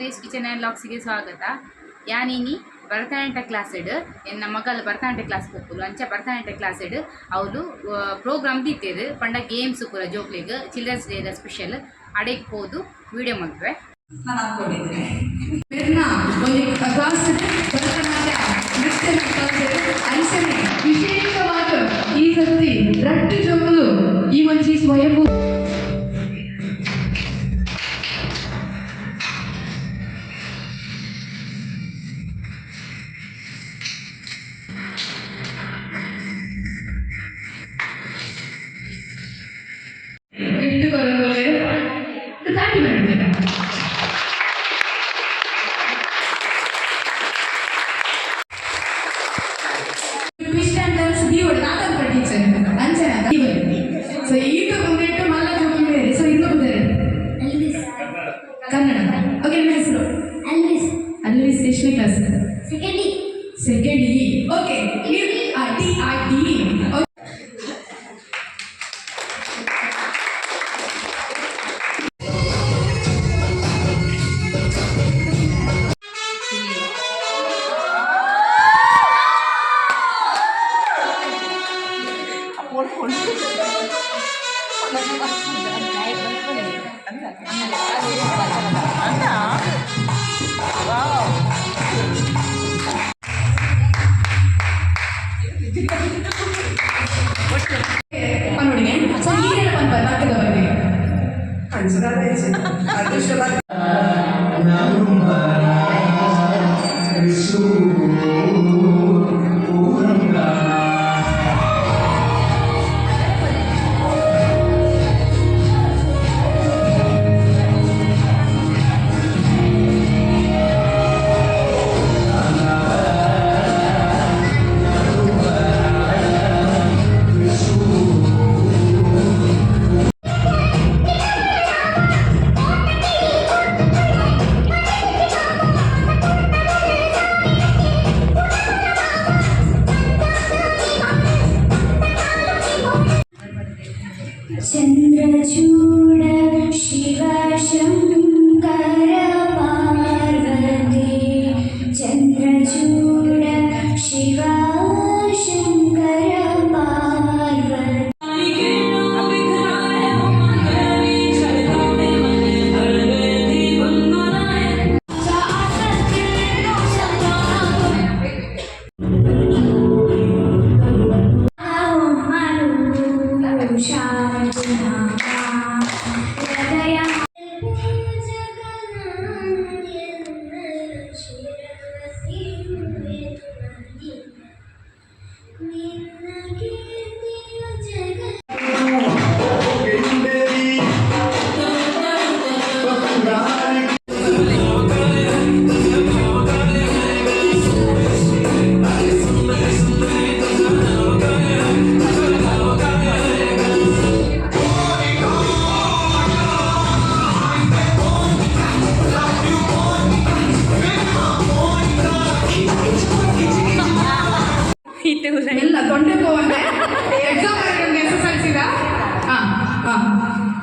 Craze kitchen and ಲಾಕ್ಸಿಗೆ ಸ್ವಾಗತ. ಯಾನಿನಿ Bharatanatyam class ಇಡ್ ಎನ್ನ ಮಗಲು Bharatanatyam class ಪೋಪುಲು ಅಂಚ ಭರತನಾಟ್ಯ ಕ್ಲಾಸ್ ಇಡು ಅವಳು ಪ್ರೋಗ್ರಾಮ್ ದಿತ್ತೇರು ಪಂಡ ಗೇಮ್ಸ್ ಪೂರ ಜೋಕ್ಲಿಗ್. ಚಿಲ್ಡ್ರನ್ಸ್ ಡೇದ ಸ್ಪೆಷಲ್ ಅಡೆಗೆ ಹೋದು ವಿಡಿಯೋ ಮಾಡ್ತೇವೆ ಈ ಸತಿ ರಟ್ಟು ಜೋಗಲು ಈ ಸ್ವಯಂಭೂ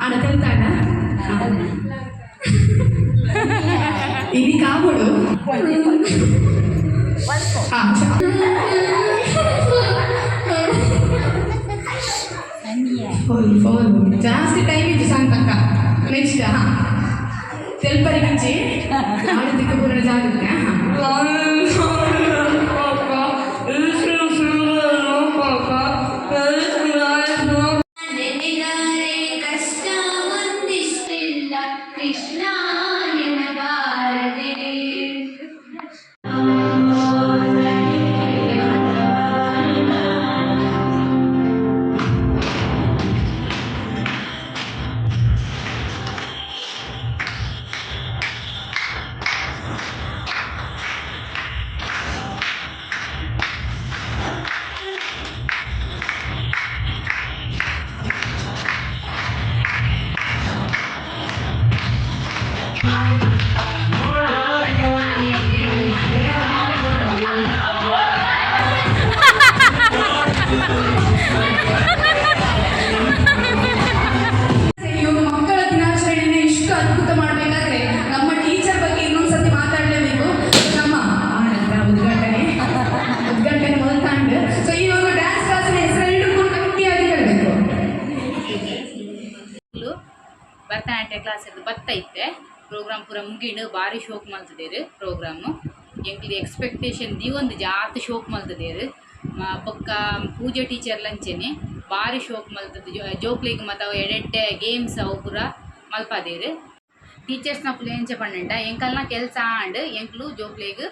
అన్న తెలుతాడా ఇది కాబోడు జాస్తి టైం ఇచ్చి సంతక్క నెక్స్ట్ తెలుపరికించి ఆడ దిక్కుపోయిన జాగ్రత్త Nine. ಐತೆ. ಪ್ರೋಗ್ರಾಮ್ ಪೂರ ಮುಗಿಂಡು ಭಾರಿ ಶೋಕ್ ಮಲ್ತದೇರು ಪ್ರೋಗ್ರಾಮು ಎಂಕ್ಲಿ ಎಕ್ಸ್ಪೆಕ್ಟೇಷನ್ ದಿವೊಂದು ಜಾತ್ ಶೋಕ್ ಮಲ್ತದೇರು ಪಕ್ಕ ಪೂಜೆ ಟೀಚರ್ ಲಂಚನೆ ಭಾರಿ ಶೋಕ್ ಮಲ್ತದ. ಜೋಕ್ಲಿಗೆ ಮತ್ತು ಎಡೆಡ್ಡೆ ಗೇಮ್ಸ್ ಅವು ಪೂರ ಮಲ್ಪದೇರು ಟೀಚರ್ಸ್ನ ಪುಲ ಎಂಚ ಪಂಡ ಎಂಕಲ್ನ ಕೆಲಸ ಆಂಡ್ ಎಂಕ್ಲು ಜೋಕ್ಲೇಗ್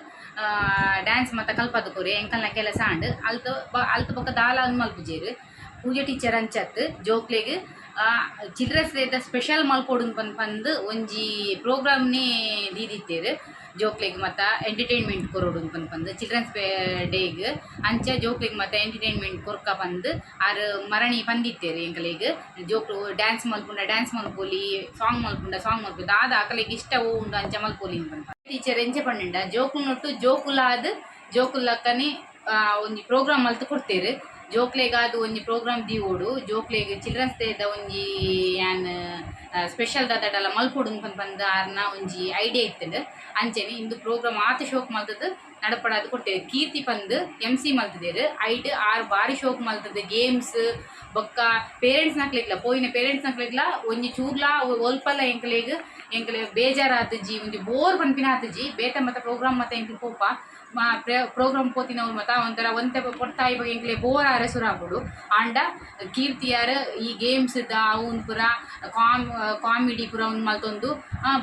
ಡ್ಯಾನ್ಸ್ ಮತ್ತು ಕಲ್ಪದ ಕೊರೆ ಎಂಕಲ್ನ ಕೆಲಸ ಆಂಡ್ ಅಲ್ತು ಅಲ್ತು ಪಕ್ಕ ದಾಲ ಮಲ್ಪುಜೇರು ಪೂಜೆ ಟೀಚರ್ ಅಂಚತ್ ಜೋಕ್ಲೆಗ್ ಚಿಲ್ಡ್ರನ್ಸ್ ಡೇದ ಸ್ಪೆಷಲ್ ಮಲ್ಪೊಡು ಪಂದ್ ಒಂಜಿ ಪ್ರೋಗ್ರಾಮ್ನೇ ದೀದಿತ್ತೇರು, ಜೋಕ್ಲೆಗ್ ಮತ್ತು ಎಂಟರ್ಟೈನ್ಮೆಂಟ್ ಕೊರೋಡು ಪಂದ್. ಚಿಲ್ಡ್ರನ್ಸ್ ಡೇಗ್, ಅಂಚ ಜೋಕ್ಲೆಗ್ ಮತ್ತು ಎಂಟರ್ಟೈನ್ಮೆಂಟ್ ಕೊರ್ಕ ಪಂದ್, ಆರು ಮರಣಿ ಪಂದಿತ್ತೇರು ಎಂಕಲೆಗ್. ಜೋಕ್ಲು ಡ್ಯಾನ್ಸ್ ಮಲ್ಪುಂಡ ಡ್ಯಾನ್ಸ್ ಮಲ್ಪೊಲಿ ಸಾಂಗ್ ಮಲ್ಪುಂಡ ಸಾಂಗ್ ಮಲ್ಪುಂಡ, ಆದ ಅಕಲೆಗ್ ಇಷ್ಟ ಉಂಡು ಅಂಚ ಮಲ್ಪೊಲಿ ಪಂದ್. ಟೀಚರ್ ಎಂಚೆ ಪಂಡ ಜೋಕುಲ್ ನೊಟ್ಟು ಜೋಕುಲಾದ್ ಜೋಕುಲಕ್ಕನೆ ಒಂಜಿ ಪ್ರೋಗ್ರಾಮ್ ಮಲ್ತು ಕೊಡ್ತೇರು. ಜೋಕ್ಲೆಗಾದ್ ಒಂಜಿ ಪ್ರೋಗ್ರಾಮ್ ದೀವೋಡು ಜೋಕ್ಲೆಗ್ ಚಿಲ್ಡ್ರನ್ಸ್ ಡೇದ ಒಂಜಿ ಯಾನ್ ಸ್ಪೆಷಲ್ ದಾದಡಲ ಮಲ್ಪೊಡು ಪಂದ್ ಆರ್ನ ಒಂಜಿ ಐಡಿಯಾ ಇತ್ತು ಅಂಚೆನೆ ಇಂದು ಪ್ರೋಗ್ರಾಮ್ ಆತ ಶೋಕ್ ಮಲ್ತದ್, ನಡಪಡಾದ್ ಕೊಡ್ತೇವೆ. ಕೀರ್ತಿ ಪಂದ್ ಎಂ ಸಿ ಮಲ್ತದೇರು. ಐಟ್ ಆರ್ ಬಾರಿ ಶೋಕ್ ಮಲ್ತದ. ಗೇಮ್ಸ್ ಬೊಕ್ಕ ಪೇರೆಂಟ್ಸ್ ನಕ್ಲೆಗ್ಲ ಪೋಯಿನ ಪೇರೆಂಟ್ಸ್ ನಕ್ಲೆಗ್ಲ ಒಂಜಿ ಚೂರ್ಲ ಒಲ್ಪಲ ಎಂಕ್ಲೆಗ್ ಎಂಕ್ಲೆ ಬೇಜಾರಾತಜಿ, ಒಂಜಿ ಬೋರ್ ಪನ್ಪಿನ ಆತಜಿ ಬೇತೆ ಮತ್ತೆ ಪ್ರೋಗ್ರಾಮ್ ಮತ್ತೆ ಎಂಕ್ ಪೋಪ. ಪ್ರೋಗ್ರಾಮ್ ಪೋತಿನವ್ರು ಮತ, ಒಂಥರ ಒಂತೆ ಕೊಡ್ತಾ ಬಗ್ಗೆ ಎಂಕ್ಲೆ ಬೋರ್ ಆರೆ ಸುರಾಪುಡು ಆಂಡ ಕೀರ್ತಿಯಾರ ಈ ಗೇಮ್ಸ್ ಇದ್ದ ಅವನ್ ಪುರ ಕಾಮ್ ಕಾಮಿಡಿ ಪುರ ಒಂದು ಮಲ್ತೊಂದು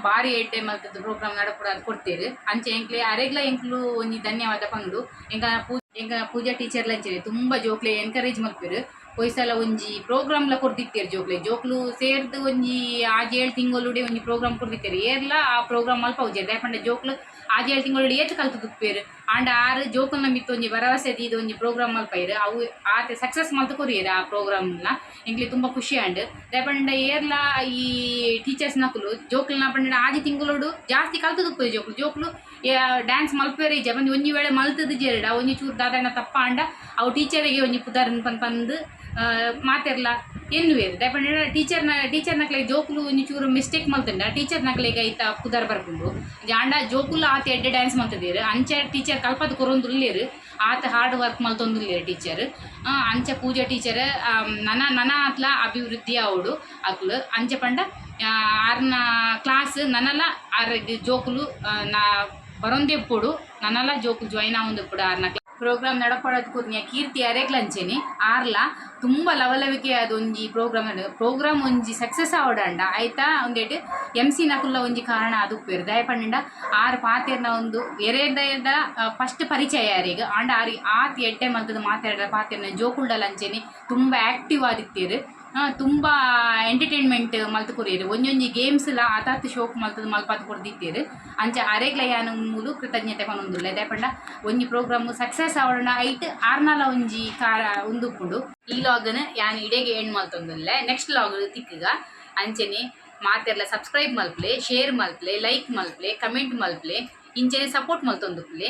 ಭಾರಿ ಎಡ್ಡೆ ಮಲ್ತದ್ದು ಪ್ರೋಗ್ರಾಮ್ ನಡಪುರ ಅದು ಕೊಡ್ತೀರಿ. ಅಂಚೆ ಎಂಕ್ಲೆ, ಅರೆಗ್ಲ ಎಂಕ್ಲು ಒಂಜಿ ಧನ್ಯವಾದ ಪಂಡು ಎಂಕ ಪೂಜಾ ಎಂಕ ಪೂಜಾ ಟೀಚರ್ ಲಂಚರಿ ತುಂಬ ಜೋಕ್ಲೆ ಎನ್ಕರೇಜ್ ಮಲ್ಪೆರು ಪೊಯ್ಸಲ ಒಂಜಿ ಪ್ರೋಗ್ರಾಮ್ಲ ಕೊಡ್ದಿತ್ತೇರು ಜೋಕ್ಲೆ. ಜೋಕ್ಲು ಸೇರ್ದು ಒಂಜಿ ಆಜ್ ಏಳು ತಿಂಗಳುಡೆ ಒಂಜಿ ಪ್ರೋಗ್ರಾಮ್ ಕೊಡ್ದಿತ್ತೇರು ಏರ್ಲ ಆ ಪ್ರೋಗ್ರಾಮ್ ಮಲ್ಪ ಉಜ್ಜೇರು ದಾಯಪಂಡ ಜೋಕ್ಲು ಆಜ್ ಏಳು ತಿಂಗಳು ಏತ್ ಕಲ್ತು ತುಪ್ಪೇರು. ಆಂಡ ಆರು ಜೋಕ್ಲ ಮಿತ್ತು ಒಂಜಿ ಭರವಸೆ ಇದು ಒಂಜಿ ಪ್ರೋಗ್ರಾಮ್ ಮಲ್ಪೈರು ಅವು ಆತ ಸಕ್ಸಸ್ ಮಲ್ತು ಕೊರಿಯರು ಆ ಪ್ರೋಗ್ರಾಮ್ನ ಎಂಕ್ಲೆ ತುಂಬ ಖುಷಿ ಆಂಡ್. ದಾಯಪಂಡ ಏರ್ಲ ಈ ಟೀಚರ್ಸ್ ನಕುಲು ಜೋಕ್ಲನ ಪಂಡ ಆಜಿ ತಿಂಗಳೋಡು ಜಾಸ್ತಿ ಕಲ್ತು ತುಪ್ಪೇರು ಜೋಕ್ಲು. ಜೋಕ್ಲು ಡ್ಯಾನ್ಸ್ ಮಲ್ಪೇರಿ ಈಜ. ಒಂಜಿ ವೇಳೆ ಮಲ್ತದ ಜೇರಡ. ಒಂಜಿ ಚೂರು ದಾದಣ್ಣ ತಪ್ಪ ಆಂಡ ಅವು ಟೀಚರಿಗೆ ಒಂಜಿ ಪುದಾರನ್ ಪಂದ್ ಪಂದ್ ಮಾತೆರ್ಲ ಎನ್ನುವೇರು ದಾಯಪಂಡ ಟೀಚರ್ನ ಟೀಚರ್ ನಕ್ಲೆ ಜೋಕುಲು ಒಂಜಿ ಚೂರು ಮಿಸ್ಟೇಕ್ ಮಲ್ತಂಡ ಟೀಚರ್ ನಕ್ಲೆಗ್ ಐತ ಕುದಾರ್ ಬರ್ಕೊಂಡು ಜಾಂಡ ಜೋಕುಲು ಆತ ಎಡ್ಡೆ ಡ್ಯಾನ್ಸ್ ಮಲ್ತದೇರು, ಅಂಚೆ ಟೀಚರ್ ಕಲ್ಪದ ಕೊರೊಂದುಲ್ಲೇರು, ಆತ ಹಾರ್ಡ್ ವರ್ಕ್ ಮಲ್ತೊಂದುಲ್ಲೇರು ಟೀಚರ್ ಅಂಚ ಪೂಜೆ ಟೀಚರ್ ನನ ನನ ಅತ್ಲ ಅಭಿವೃದ್ಧಿ ಅವಡು ಅಕ್ಲು ಅಂಚೆ ಪಂಡ ಆರ್ನ ಕ್ಲಾಸ್ ನನಲ ಆರ್ ಜೋಕುಲು ನಾ ಬರೊಂದೇ ಪೊಡು, ನನಲ ಜೋಕು ಜಾಯಿನ್ ಆವೊಂದು ಪುಡು ಆರ್ನ ಪ್ರೋಗ್ರಾಮ್ ನಡಪಡೋದು ಕೂತ್ನಿ ಕೀರ್ತಿ ಅರೆಗ್ಲಂಚೆನೆ ಆರ್ಲ ತುಂಬ ಲವಲವಿಕೆ ಅದು ಒಂಜಿ ಪ್ರೋಗ್ರಾಮ್ ಪ್ರೋಗ್ರಾಮ್ ಒಂಜಿ ಸಕ್ಸಸ್ ಆವಡಂಡ. ಆಯ್ತಾ? ಒಂದೇಟ್ ಎಂ ಸಿ ನಕುಲ್ಲ ಒಂಜಿ ಕಾರಣ ಅದು ಉಪ್ಪೇರು ದಯಪಂಡ ಆರು ಪಾತೆರ್ನ ಒಂದು ಎರೆದ ಫಸ್ಟ್ ಪರಿಚಯ ಯಾರಿಗೆ? ಆಂಡ ಆರಿ ಆತ್ ಎಡ್ಡೆ ಮಲ್ತದ ಮಾತಾಡ್ರ ಪಾತೆರ್ನ ಜೋಕುಲ್ಡಲ್ ಲಂಚೇನಿ ತುಂಬ ಆಕ್ಟಿವ್ ಆದಿತ್ತೇರು. ತುಂಬ ಎಂಟರ್ಟೈನ್ಮೆಂಟ್ ಮಲ್ತು ಕೊರಿಯರು ಒಂಜೊಂಜಿ ಗೇಮ್ಸ್ ಲ ಆತಾತ್ ಶೋಕ್ ಮಲ್ತದ ಮಲ್ಪಾತ್ ಕೊಡ್ದಿತ್ತೇರು. ಅಂಚ ಅರೆಗ್ಲ ಯಾನ್ ಮೂಲು ಕೃತಜ್ಞತೆ ಪನೊಂದುಲ್ಲ. ದಾಯಪಂಡ ಒಂಜಿ ಪ್ರೋಗ್ರಾಮ್ ಸಕ್ಸಸ್ ಆವಡನ ಐಟ್ ಆರ್ನಾಲ ಒಂಜಿ ಕಾರ ಉಂದುಪ್ಪುಂಡು ಈ ಲಾಗನ್ ಯಾನ್ ಇಡೆಗೆ ಎಂಡ್ ಮಲ್ತೊಂದುಲ್ಲ. ನೆಕ್ಸ್ಟ್ ಲಾಗ್ ತಿಕ್ಕಗ. ಅಂಚನೆ ಮಾತೆರ್ಲ ಸಬ್ಸ್ಕ್ರೈಬ್ ಮಲ್ಪ್ಲೆ ಶೇರ್ ಮಲ್ಪ್ಲೆ ಲೈಕ್ ಮಲ್ಪ್ಲೆ ಕಮೆಂಟ್ ಮಲ್ಪ್ಲೆ, ಇಂಚನೆ ಸಪೋರ್ಟ್ ಮಲ್ತೊಂದುಪ್ಲೆ.